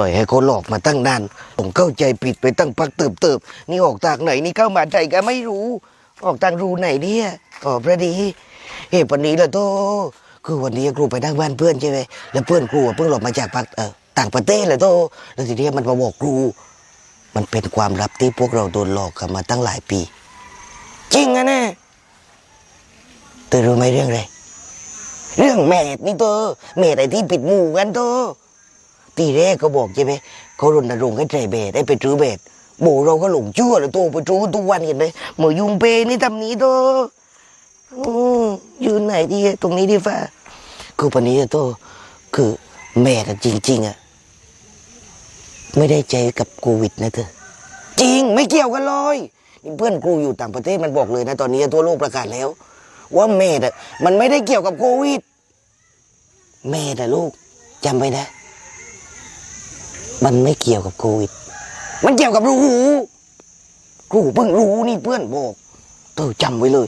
ล่อยให้เขาหลอกมาตั้งนานผมเข้าใจผิดไปตั้งพักเติบเติบนี่ออกทางไหนนี่เข้ามาใจก็ไม่รู้ ออกทางรูไหนเนี่ยอ๋อพระดีเฮ้วันนี้ละโตคือวันนี้ครูไปนั่งบ้านเพื่อนใช่ไหมแล้วเพื่อนครูเพิ่งหลบมาจากปากเออต่างประเทศลยโตแล้วทีนี้มันมาบอกครู มันเป็นความลับที่พวกเราโดนหลอกกันมาตั้งหลายปี จริงอะนะเธอรู้ไหมเรื่องอะไรเรื่องแมดนี่เธอแมดไอ้ที่ปิดหมู่กันเธอ ทีแรกก็บอกใช่ไหมเขารณรงค์ให้ใส่เบสให้ไปซื้อเบสโบเราก็หลงเชื่อเลยโตไปซื้อทุกวันเห็นไหมเหมือยุงเปนี่ทำนี้เธออืมยืนไหนดีตรงนี้ดีฟ้าคือปันนี้อะโตคือแมดอะจริง ๆอะไม่ได้ใจกับโควิดนะเธอจริงไม่เกี่ยวกันเลยเพื่อนครูอยู่ต่างประเทศมันบอกเลยนะ ตอนนี้ทั่วโลกประกาศแล้ว ว่าเมดอะมันไม่ได้เกี่ยวกับโควิดเมดอะลูกจำไว้นะ มันไม่เกี่ยวกับโควิด มันเกี่ยวกับรูหูครูเพิ่งรู้นี่เพื่อนบอกเธอจำไว้เลย